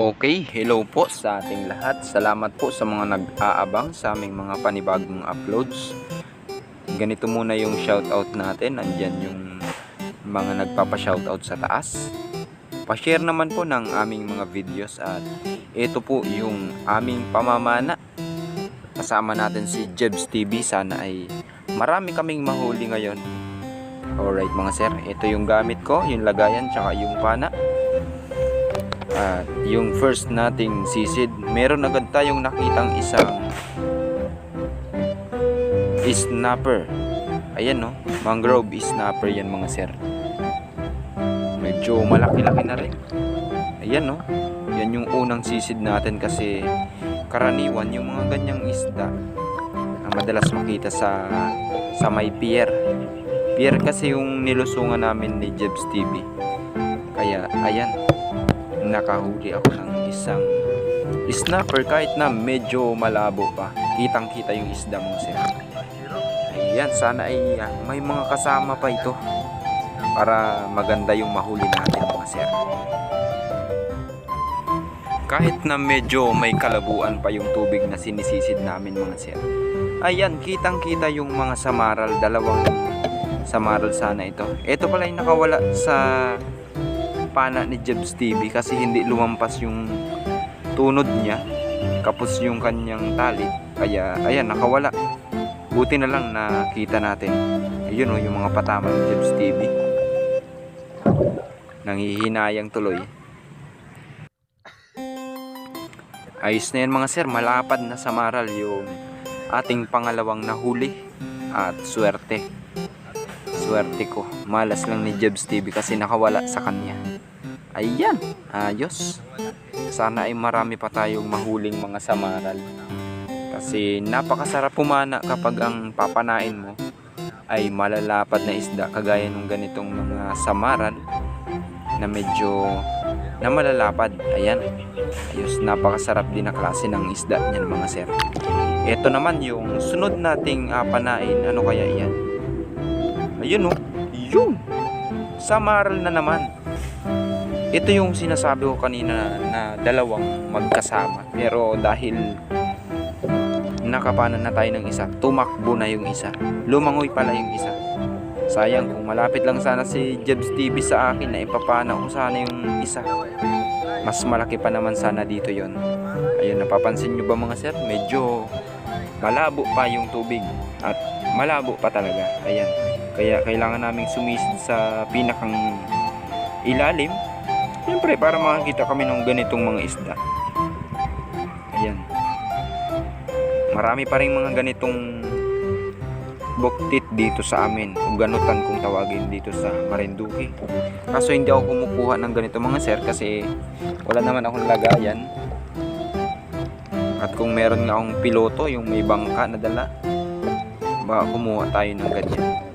Okay, hello po sa ating lahat. Salamat po sa mga nag-aabang sa aming mga panibagong uploads. Ganito muna yung shoutout natin. Andyan yung mga nagpapa-shoutout sa taas. Pa-share naman po ng aming mga videos at ito po yung aming pamamana. Kasama natin si Jebs TV. Sana ay marami kaming mahuli ngayon. Alright mga sir, ito yung gamit ko, yung lagayan, tsaka yung pana. At yung first nating sisid, meron agad tayong nakitang isang snapper. Ayan no, mangrove snapper yan mga sir. Medyo malaki-laki na rin. Ayan no, yan yung unang sisid natin kasi karaniwan yung mga ganyang isda na madalas makita sa sa may pier. Pier kasi yung nilusungan namin ni Jebs TV. Kaya ayan, nakahuli ako ng isang snapper kahit na medyo malabo pa. Kitang kita yung isda mo sir. Ayan, sana ay ah, may mga kasama pa ito para maganda yung mahuli natin mga sir. Kahit na medyo may kalabuan pa yung tubig na sinisisid namin mga sir. Ayan, kitang kita yung mga samaral, dalawang samaral sana ito. Ito pala yung nakawala sa pana ni Jebs TV kasi hindi lumampas yung tunod niya kapos yung kanyang tali. Kaya ayan nakawala. Buti na lang nakita natin. Ayun o yung mga patama ni Jebs TV nangihinayang tuloy. Ayos na yan mga sir. Malapad na samaral yung ating pangalawang nahuli at swerte swerte ko. Malas lang ni Jebs TV kasi nakawala sa kanya. Ayan. Ayos. Sana ay marami pa tayong mahuling mga samaral. Kasi napakasarap pumana kapag ang papanain mo ay malalapad na isda kagaya ng ganitong mga samaral na medyo na malalapad. Ayan. Ayos. Napakasarap din na klase ng isda niyan mga sir. Ito naman yung sunod nating ah, panain. Ano kaya iyan ayun oh yun samaral na naman ito yung sinasabi ko kanina na dalawang magkasama. Pero dahil nakapanan na tayo ng isa, tumakbo na yung isa. Lumangoy pala yung isa. Sayang kung malapit lang sana si Jebs TV sa akin na ipapana ko sana yung isa. Mas malaki pa naman sana dito yon. Ayun, napapansin nyo ba mga sir? Medyo malabo pa yung tubig. At malabo pa talaga. Ayan. Kaya kailangan naming sumisid sa pinakang ilalim Siyempre, para makakita kami ng ganitong mga isda. Ayan. Marami pa rin mga ganitong buktit dito sa amin. O ganutan kung tawagin dito sa Marinduque. Kaso hindi ako kumukuha ng ganito mga sir kasi wala naman akong lagayan. At kung meron nga akong piloto, yung may bangka na dala, baka kumuha tayo ng ganyan.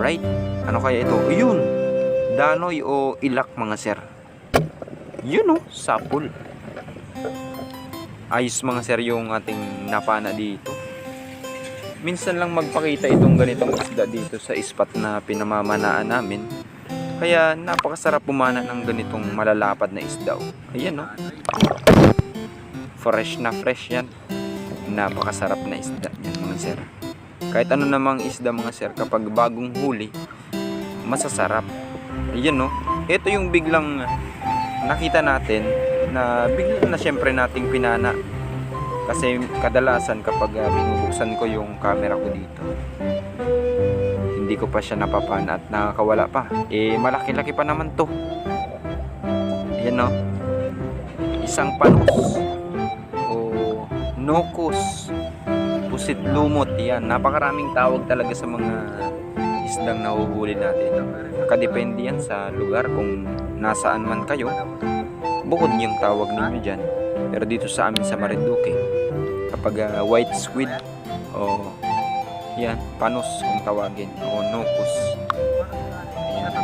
Alright. Ano kaya ito? Ayun! danoy o ilak mga sir. Yun o, sapul. Ayos mga sir yung ating napana dito. Minsan lang magpakita itong ganitong isda dito sa ispat na pinamamanaan namin. Kaya napakasarap pumana ng ganitong malalapad na isda. oh. Ayan o. Fresh na fresh yan. Napakasarap na isda yan mga sir. Kahit ano namang isda mga sir kapag bagong huli, masasarap. Ayan no. Ito yung biglang nakita natin na bigla na syempre nating pinana. Kasi kadalasan kapag uh, binubuksan ko yung camera ko dito, hindi ko pa siya napapana at nakakawala pa. Eh malaki-laki pa naman to. Ayan no. Isang panos o nokos pusit lumot yan napakaraming tawag talaga sa mga isdang nahuhuli natin. Nakadepende yan sa lugar kung nasaan man kayo. Bukod yung tawag ninyo dyan. Pero dito sa amin sa Marinduque, kapag ah, white squid o yan, panos kung tawagin o. Ayan.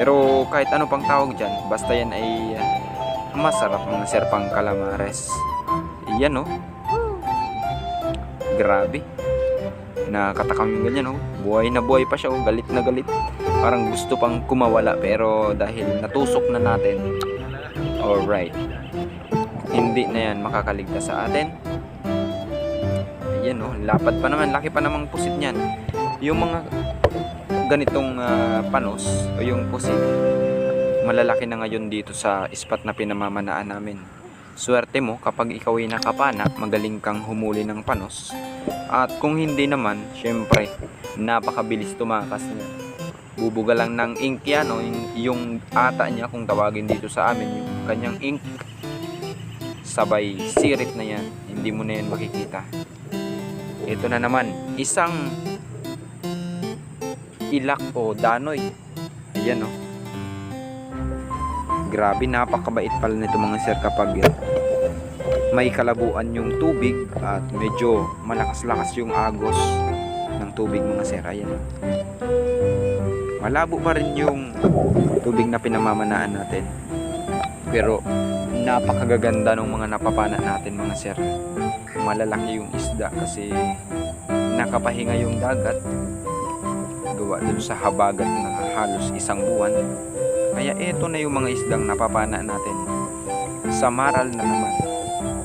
Pero kahit ano pang tawag dyan, basta yan ay ah, masarap mga serpang calamares. Yan oh. Grabe nakatakam yung ganyan oh. Buhay na buhay pa siya oh. Galit na galit. Parang gusto pang kumawala pero dahil natusok na natin. Alright. hindi na yan makakaligtas sa atin. Ayan oh, lapad pa naman, laki pa namang pusit niyan. Yung mga ganitong ah, panos o yung pusit, malalaki na ngayon dito sa spot na pinamamanaan namin. Swerte mo kapag ikaw ay nakapana, magaling kang humuli ng panos. At kung hindi naman, syempre, napakabilis tumakas niya. Bubuga lang ng ink yan, o yung, ata niya kung tawagin dito sa amin, yung kanyang ink. Sabay sirit na yan, hindi mo na yan makikita. Ito na naman, isang ilak o danoy. Ayan o. Grabe, napakabait pala nito mga sir kapag may kalabuan yung tubig at medyo malakas-lakas yung agos ng tubig mga sir. Ayan. Malabo pa rin yung tubig na pinamamanaan natin. Pero napakagaganda ng mga napapana natin mga sir. Malalaki yung isda kasi nakapahinga yung dagat gawa dun sa habagat na halos isang buwan. Kaya eto na yung mga isdang napapana natin. Samaral na naman.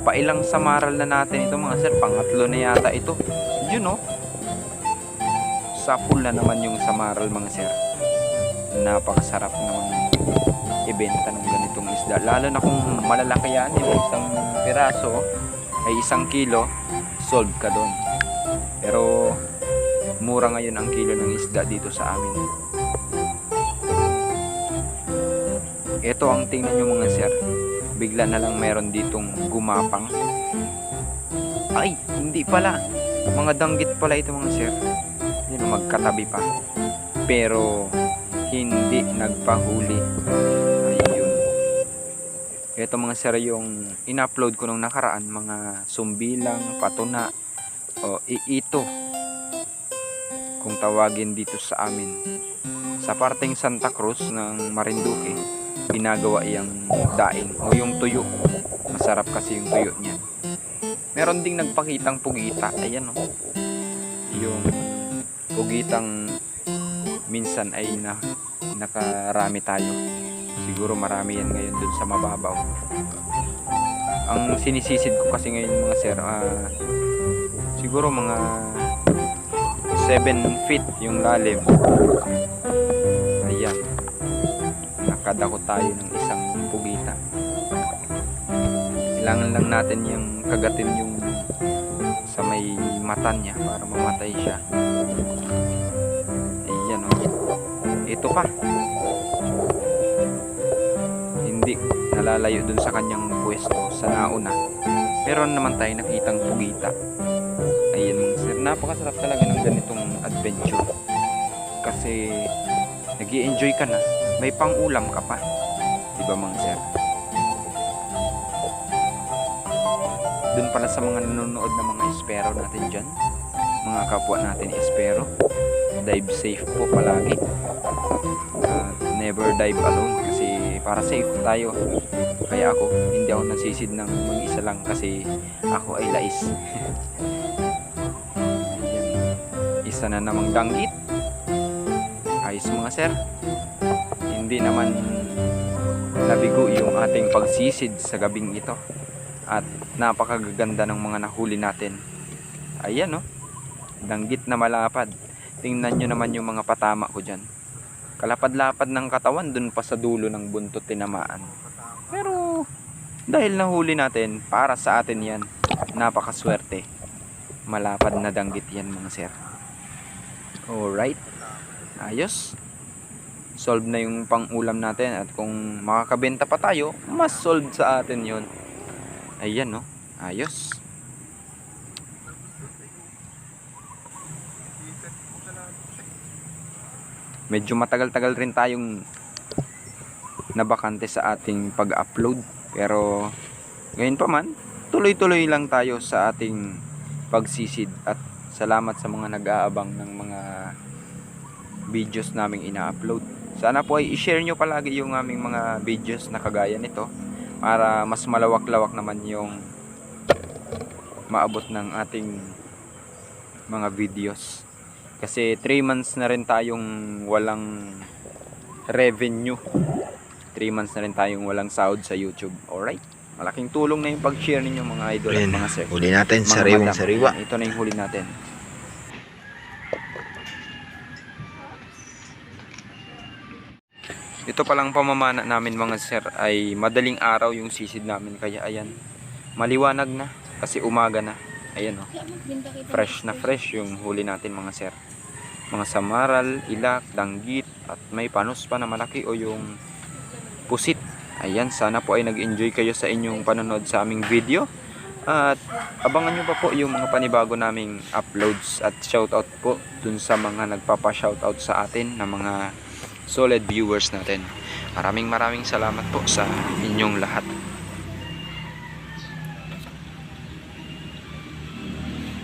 Pailang samaral na natin ito mga sir. Pangatlo na yata ito. Yun no. Sapul na naman yung samaral mga sir. Napakasarap naman ibenta ng ganitong isda. Lalo na kung malalaki yan, yung isang piraso ay isang kilo, sold ka doon. Pero mura ngayon ang kilo ng isda dito sa amin. Ito ang tingnan nyo mga sir. Bigla na lang meron ditong gumapang. Ay, hindi pala. Mga danggit pala ito mga sir. Yan, magkatabi pa. Pero, hindi nagpahuli. Ayun. Ito mga sir yung in-upload ko nung nakaraan. Mga sumbilang, patuna, o iito. Kung tawagin dito sa amin. Sa parteng Santa Cruz ng Marinduque, ginagawa yung daing o yung tuyo. Masarap kasi yung tuyo niyan. Meron ding nagpakitang pugita. Ayan o. Yung pugitang minsan ay na nakarami tayo. Siguro marami yan ngayon dun sa mababaw. Ang sinisisid ko kasi ngayon mga sir, ah, siguro mga 7 feet yung lalim. Ayan. Nakadako tayo ng isang pugita. Kailangan lang natin yung kagatin yung sa may mata niya para mamatay siya. Ayan o. Ito pa. Hindi nalalayo dun sa kanyang pwesto sa nauna. Meron naman tayo nakitang pugita. Ayan sir, napakasarap talaga ng ganitong adventure. Kasi nag enjoy ka na, may pang-ulam ka pa. Di ba mga sir? Doon pala sa mga nanonood na mga espero natin dyan, mga kapwa natin espero, dive safe po palagi. At never dive alone kasi para safe tayo. Kaya ako, hindi ako nasisid ng mag-isa lang kasi ako ay lais. Isa na namang danggit. Ayos mga sir. Hindi naman nabigo yung ating pagsisid sa gabing ito. At napakagaganda ng mga nahuli natin. Ayan no. Danggit na malapad. Tingnan nyo naman yung mga patama ko dyan. Kalapad-lapad ng katawan dun pa sa dulo ng buntot tinamaan. Pero dahil nahuli natin, para sa atin yan, napakaswerte. Malapad na danggit yan mga sir. Alright. Ayos. Solve na yung pang-ulam natin at kung makakabenta pa tayo, mas solve sa atin yon. Ayan no. Ayos. Medyo matagal-tagal rin tayong nabakante sa ating pag-upload. Pero ngayon pa man, tuloy-tuloy lang tayo sa ating pagsisid at salamat sa mga nag-aabang ng mga videos naming ina-upload. Sana po ay i-share nyo palagi yung aming mga videos na kagaya nito para mas malawak-lawak naman yung maabot ng ating mga videos. Kasi 3 months na rin tayong walang revenue. 3 months na rin tayong walang sahod sa YouTube. Alright? Malaking tulong na yung pag-share ninyo mga idol at mga sir. huli natin, sariwang madam. sariwa. Ito na yung huli natin. Ito palang pamamana namin mga sir ay madaling araw yung sisid namin. Kaya ayan maliwanag na kasi umaga na. Ayan oh. Fresh na fresh yung huli natin mga sir. Mga samaral, ilak, danggit at may panos pa na malaki o yung pusit. Ayan sana po ay nag-enjoy kayo sa inyong panonood sa aming video. At abangan nyo pa po yung mga panibago naming uploads. At shoutout po dun sa mga nagpapa-shoutout sa atin na mga solid viewers natin. Maraming maraming salamat po sa inyong lahat.